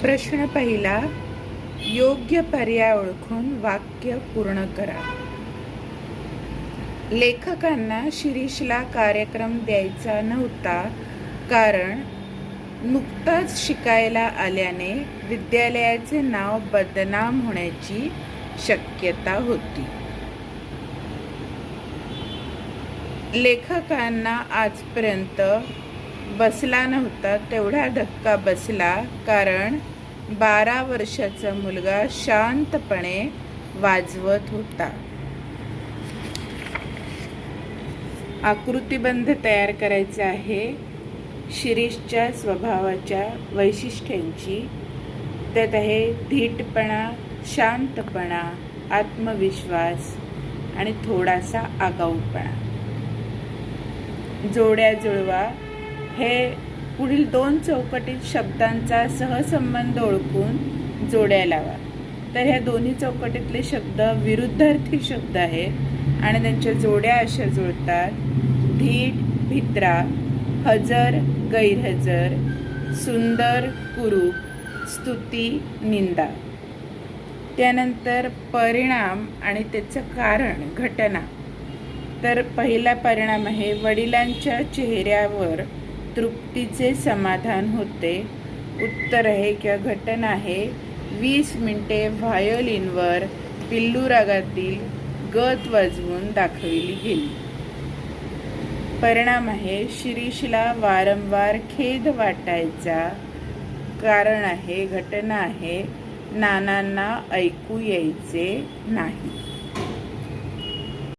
प्रश्न पहिला योग्य पर्याय ओळखून वाक्य पूर्ण करा. लेखकांना शिरीषला कार्यक्रम द्यायचा नव्हता कारण नुकताच शिकायला आल्याने विद्यालयाचे नाव बदनाम होण्याची शक्यता होती. लेखकांना आजपर्यंत बसला नव्हता तेवढा धक्का बसला कारण बारा वर्षाचा मुलगा शांतपणे वाजवत होता. आकृतिबंध तयार करायचा आहे. शिरीषच्या स्वभावाच्या वैशिष्ट्यांची. त्यात आहे धीटपणा शांतपणा आत्मविश्वास आणि थोडासा आगाऊपणा. जोड्या जुळवा. हे पुढील दोन चौकटीत शब्दांचा सहसंबंध ओळखून जोड्या लावा. तर ह्या दोन्ही चौकटीतले शब्द विरुद्धार्थी शब्द आहेत आणि त्यांच्या जोड्या अशा जुळतात. धीट भित्रा हजर गैरहजर सुंदर कुरूप स्तुती निंदा. त्यानंतर परिणाम आणि त्याचं कारण घटना. तर पहिला परिणाम आहे वडिलांच्या चेहऱ्यावर तृप्तीचे समाधान होते. उत्तर आहे किंवा घटना आहे. वीस मिनिटे व्हायोलिनवर पिल्लू रागातील गत वाजवून दाखविली गेली. परिणाम आहे. शिरीषला वारंवार खेद वाटायचा कारण आहे घटना आहे. नानांना ऐकू यायचे नाही.